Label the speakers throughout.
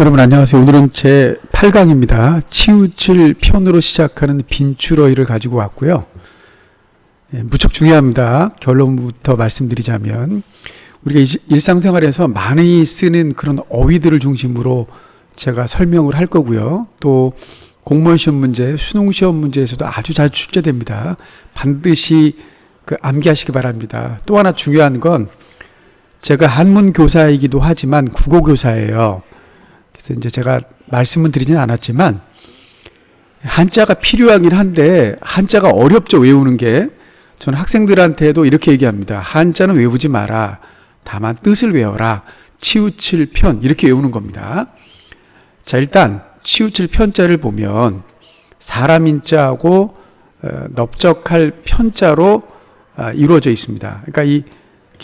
Speaker 1: 여러분 안녕하세요. 오늘은 제 8강입니다. 치우칠 편으로 시작하는 빈출어이를 가지고 왔고요. 예, 무척 중요합니다. 결론부터 말씀드리자면 우리가 이- 일상생활에서 많이 쓰는 그런 어휘들을 중심으로 제가 설명을 할 거고요. 또 공무원 시험 문제, 수능 시험 문제에서도 아주 자주 출제됩니다. 반드시 그 암기하시기 바랍니다. 또 하나 중요한 건 제가 한문 교사이기도 하지만 국어 교사예요. 그래서 이제 제가 말씀은 드리진 않았지만 한자가 필요하긴 한데 한자가 어렵죠 외우는 게 저는 학생들한테도 이렇게 얘기합니다. 한자는 외우지 마라. 다만 뜻을 외워라. 치우칠 편 이렇게 외우는 겁니다. 자 일단 치우칠 편자를 보면 사람 인자하고 어, 넓적할 편자로 아, 이루어져 있습니다. 그러니까 이,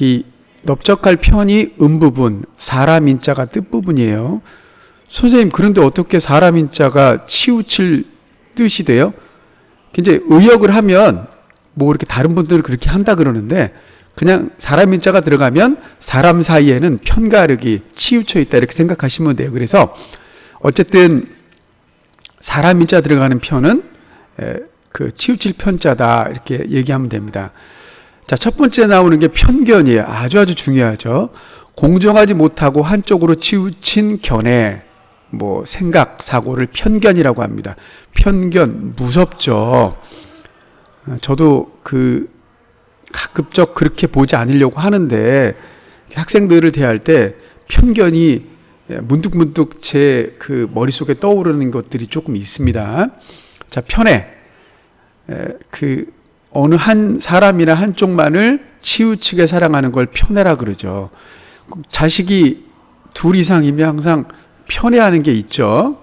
Speaker 1: 이 넓적할 편이 음부분, 사람 인자가 뜻 부분이에요. 선생님 그런데 어떻게 사람 인 자가 치우칠 뜻이 돼요? 이제 의역을 하면 뭐 이렇게 다른 분들은 그렇게 한다 그러는데 그냥 사람 인 자가 들어가면 사람 사이에는 편가르기 치우쳐 있다 이렇게 생각하시면 돼요. 그래서 어쨌든 사람 인 자 들어가는 편은 에, 그 치우칠 편자다 이렇게 얘기하면 됩니다. 자, 첫 번째 나오는 게 편견이에요. 아주 아주 중요하죠. 공정하지 못하고 한쪽으로 치우친 견해, 뭐 생각, 사고를 편견이라고 합니다. 편견 무섭죠. 어, 저도 그 가급적 그렇게 보지 않으려고 하는데 학생들을 대할 때 편견이 문득문득 제 그 머릿속에 떠오르는 것들이 조금 있습니다. 자, 편해. 에, 그 어느 한 사람이나 한쪽만을 치우치게 사랑하는 걸 편애라 그러죠. 자식이 둘 이상이면 항상 편애하는 게 있죠.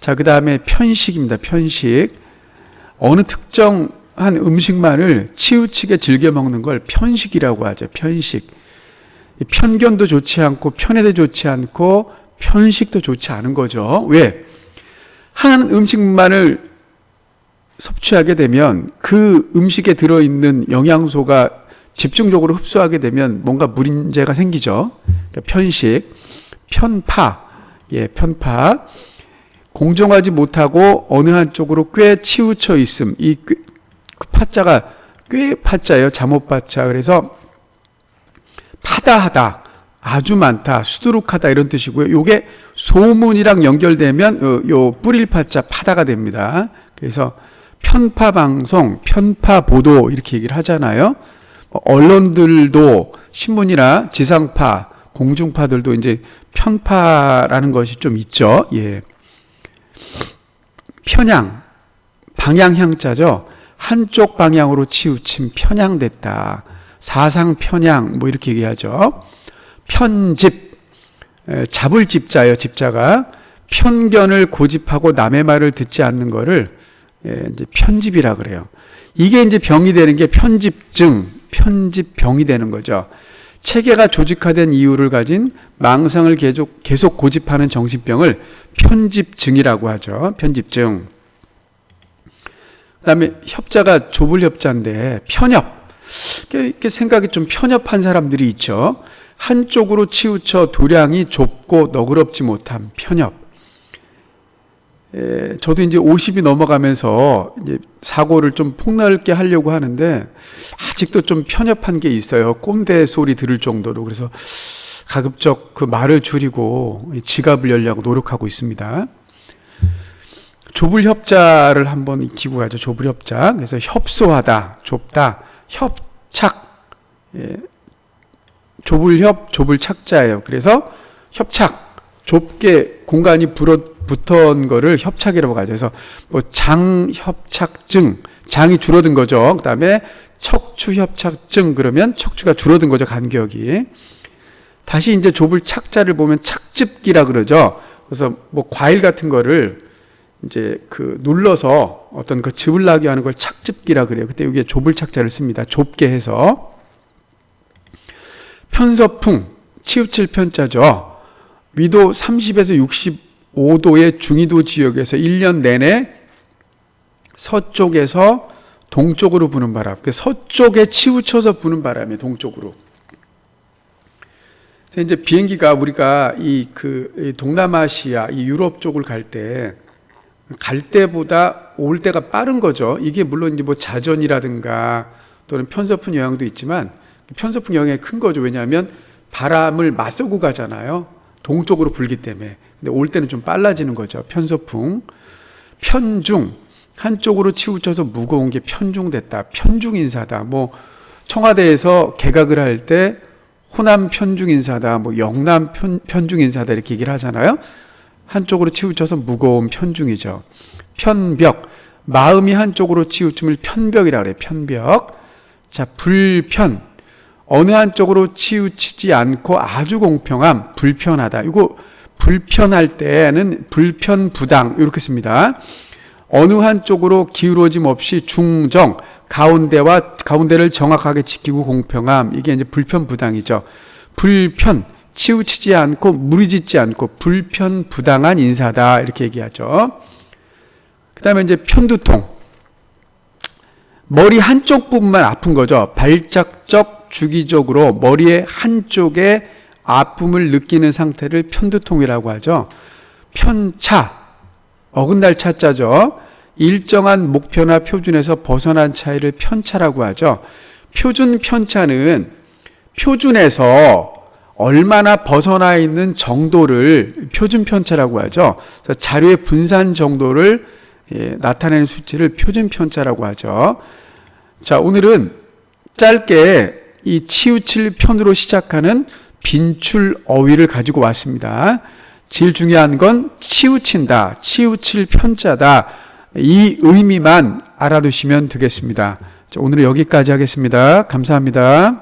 Speaker 1: 자, 그 다음에 편식입니다. 편식. 어느 특정한 음식만을 치우치게 즐겨 먹는 걸 편식이라고 하죠. 편식. 이 편견도 좋지 않고 편애도 좋지 않고 편식도 좋지 않은 거죠. 왜? 한 음식만을 섭취하게 되면 그 음식에 들어있는 영양소가 집중적으로 흡수하게 되면 뭔가 문제가 생기죠. 그러니까 편식, 편파, 예, 편파. 공정하지 못하고 어느 한쪽으로 꽤 치우쳐 있음. 이 꽤, 그 파자가 꽤 파자예요. 잠옷 파자. 그래서 파다하다, 아주 많다, 수두룩하다 이런 뜻이고요. 요게 소문이랑 연결되면 요, 요 뿌릴 파자 파다가 됩니다. 그래서 편파 방송, 편파 보도 이렇게 얘기를 하잖아요. 뭐 언론들도 신문이나 지상파, 공중파들도 이제 편파라는 것이 좀 있죠. 예. 편향, 방향향자죠. 한쪽 방향으로 치우침, 편향됐다. 사상 편향, 뭐 이렇게 얘기하죠. 편집, 에, 잡을 집자예요, 집자가. 편견을 고집하고 남의 말을 듣지 않는 거를 예, 이제 편집이라 그래요. 이게 이제 병이 되는 게 편집증, 편집병이 되는 거죠. 체계가 조직화된 이유를 가진 망상을 계속, 계속 고집하는 정신병을 편집증이라고 하죠. 편집증. 그 다음에 협자가 좁을 협자인데 편협. 이렇게 생각이 좀 편협한 사람들이 있죠. 한쪽으로 치우쳐 도량이 좁고 너그럽지 못한 편협. 에, 저도 이제 50이 넘어가면서 이제 사고를 좀 폭넓게 하려고 하는데 아직도 좀 편협한 게 있어요. 꼰대 소리 들을 정도로. 그래서 가급적 그 말을 줄이고 지갑을 열려고 노력하고 있습니다. 좁을 협자를 한번 익히고 가죠. 좁을 협자. 그래서 협소하다, 좁다, 협착. 예. 좁을 협, 좁을 착자예요. 그래서 협착. 좁게 공간이 불어, 붙은 거를 협착이라고 하죠. 그래서 뭐 장협착증, 장이 줄어든 거죠. 그 다음에 척추협착증 그러면 척추가 줄어든 거죠. 간격이. 다시 이제 좁을 착자를 보면 착즙기라 그러죠. 그래서 뭐 과일 같은 거를 이제 그 눌러서 어떤 그 즙을 나게 하는 걸 착즙기라 그래요. 그때 여기에 좁을 착자를 씁니다. 좁게 해서 편서풍 치우칠 편자죠. 위도 30에서 65도의 중위도 지역에서 1년 내내 서쪽에서 동쪽으로 부는 바람. 그 서쪽에 치우쳐서 부는 바람이 동쪽으로. 그래서 이제 비행기가 우리가 이 그 동남아시아, 이 유럽 쪽을 갈 때 갈 때보다 올 때가 빠른 거죠. 이게 물론 이제 뭐 자전이라든가 또는 편서풍 영향도 있지만 편서풍 영향이 큰 거죠. 왜냐하면 바람을 맞서고 가잖아요. 동쪽으로 불기 때문에. 근데 올 때는 좀 빨라지는 거죠. 편서풍. 편중. 한쪽으로 치우쳐서 무거운 게 편중됐다. 편중 인사다. 뭐 청와대에서 개각을 할 때 호남 편중 인사다. 뭐 영남 편, 편중 인사다. 이렇게 얘기를 하잖아요. 한쪽으로 치우쳐서 무거운 편중이죠. 편벽. 마음이 한쪽으로 치우침을 편벽이라 그래요. 편벽. 자, 불편. 어느 한쪽으로 치우치지 않고 아주 공평함, 불편하다. 이거 불편할 때는 불편 부당 이렇게 씁니다. 어느 한쪽으로 기울어짐 없이 중정, 가운데와 가운데를 정확하게 지키고 공평함. 이게 이제 불편 부당이죠. 불편, 치우치지 않고 무리짓지 않고 불편 부당한 인사다. 이렇게 얘기하죠. 그 다음에 이제 편두통. 머리 한쪽 부분만 아픈 거죠. 발작적 주기적으로 머리의 한쪽에 아픔을 느끼는 상태를 편두통이라고 하죠. 편차, 어긋날 차자죠. 일정한 목표나 표준에서 벗어난 차이를 편차라고 하죠. 표준 편차는 표준에서 얼마나 벗어나 있는 정도를 표준 편차라고 하죠. 자료의 분산 정도를 예, 나타내는 수치를 표준 편차라고 하죠. 자, 오늘은 짧게 이 치우칠 편으로 시작하는 빈출 어휘를 가지고 왔습니다. 제일 중요한 건 치우친다, 치우칠 편자다. 이 의미만 알아두시면 되겠습니다. 자, 오늘은 여기까지 하겠습니다. 감사합니다.